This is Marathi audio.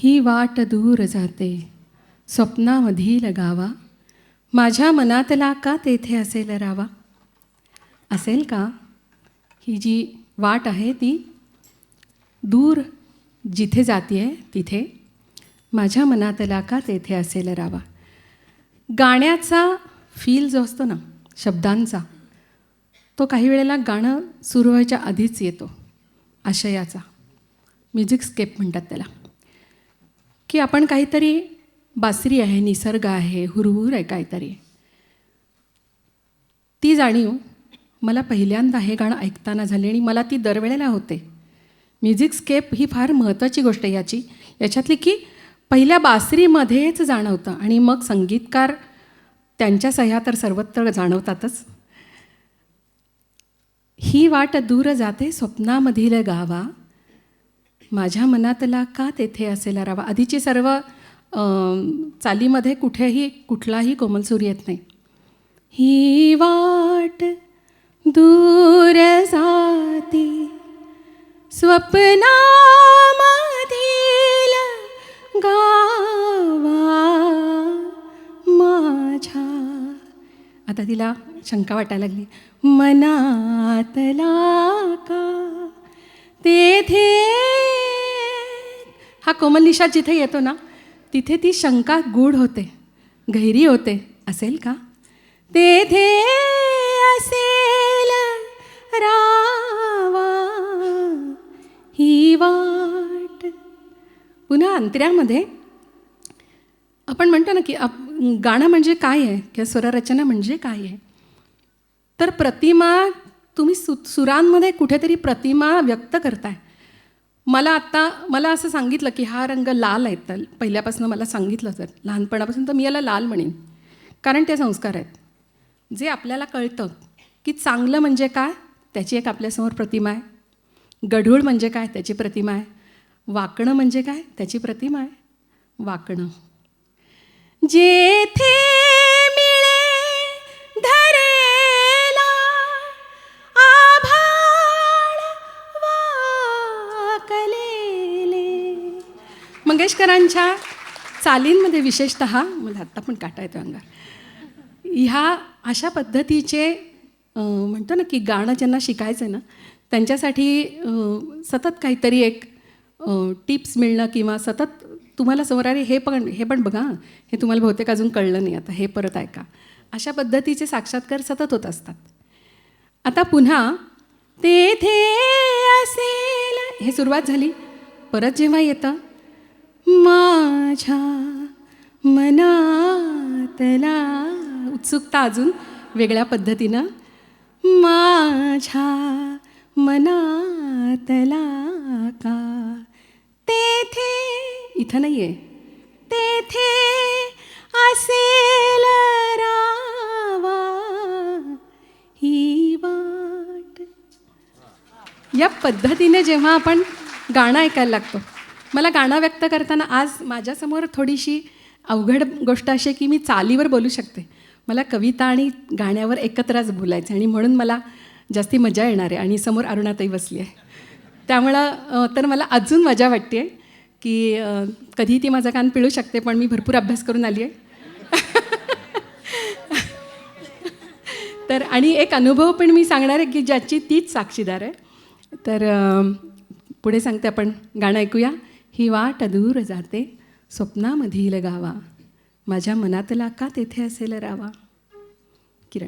ही वाट दूर जाते. स्वप्नामधील गावा माझ्या मनातला का तेथे असेल रावा? असेल का? ही जी वाट आहे ती दूर जिथे जाते आहे तिथे. माझ्या मनातला का तेथे असेल रावा? गाण्याचा फील जो असतो ना शब्दांचा तो काही वेळेला गाणं सुरू व्हायच्या आधीच येतो. आशयाचा. म्युझिक स्केप म्हणतात त्याला. की आपण काहीतरी बासरी आहे निसर्ग आहे हुरहुर आहे काहीतरी. ती जाणीव मला पहिल्यांदा हे गाणं ऐकताना झाली आणि मला ती दरवेळेला होते. म्युझिक स्केप ही फार महत्त्वाची गोष्ट आहे याची. याच्यातली की पहिल्या बासरीमध्येच जाणवतं आणि मग संगीतकार त्यांच्या सह्या तर सर्वत्र जाणवतातच. ही वाट दूर जाते स्वप्नामधील गावा माझ्या मनातला का तेथे असेल रावा? आधीची सर्व चालीमध्ये कुठेही कुठलाही कोमल सूर येत नाही. ही वाट दूर जाती स्वप्नामधील गावा माझ्या. आता तिला शंका वाटायला लागली. मनातला का तेथे हा कोमलनिशा जिथे येतो ना तिथे ती शंका गूढ होते गहिरी होते. असेल का? तेथे असेल रावा ही वाट. पुन्हा अंतऱ्यामध्ये आपण म्हणतो ना की आप गाणं म्हणजे काय आहे? किंवा स्वररचना म्हणजे काय आहे? तर प्रतिमा तुम्ही सु सुरांमध्ये कुठेतरी प्रतिमा व्यक्त करताय. मला आत्ता मला असं सांगितलं की हा रंग लाल आहे तर पहिल्यापासून मला सांगितलं तर. लहानपणापासून तर मी याला लाल म्हणेन. कारण ते संस्कार आहेत. जे आपल्याला कळतं की चांगलं म्हणजे काय त्याची एक आपल्यासमोर प्रतिमा आहे. गढूळ म्हणजे काय त्याची प्रतिमा आहे. वाकणं म्हणजे काय त्याची प्रतिमा आहे. वाकणं. जेथे मंगेशकरांच्या चालींमध्ये विशेषत मला आत्ता पण काटा येतो अंगार ह्या अशा पद्धतीचे म्हणतो ना की गाणं ज्यांना शिकायचं आहे ना त्यांच्यासाठी सतत काहीतरी एक टिप्स मिळणं किंवा सतत तुम्हाला समोरारी हे पण हे पण बघा हे तुम्हाला बहुतेक अजून कळलं नाही आता हे परत ऐका. अशा पद्धतीचे साक्षात्कार सतत होत असतात. आता पुन्हा तेथे असेल हे सुरुवात झाली. परत जेव्हा येतं माझ्या मनातला उत्सुकता अजून वेगळ्या पद्धतीनं. माझ्या मनातला का? तेथे इथं नाही आहे तेथे असेल रावा ही वाट. या पद्धतीने जेव्हा आपण गाणं ऐकायला लागतो मला गाणं व्यक्त करताना आज माझ्यासमोर थोडीशी अवघड गोष्ट अशी आहे की मी चालीवर बोलू शकते. मला कविता आणि गाण्यावर एकत्रच बोलायचं आणि म्हणून मला जास्ती मजा येणार आहे आणि समोर अरुणाताई बसली आहे. त्यामुळं तर मला अजून मजा वाटते की कधी ती माझा कान पिळू शकते पण मी भरपूर अभ्यास करून आली आहे. तर आणि एक अनुभव पण मी सांगणार आहे की ज्याची तीच साक्षीदार आहे. तर पुढे सांगते आपण गाणं ऐकूया. ही वाट दूर जाते स्वप्नामधील गावा. माझ्या मनातला का तेथे असेल रावा?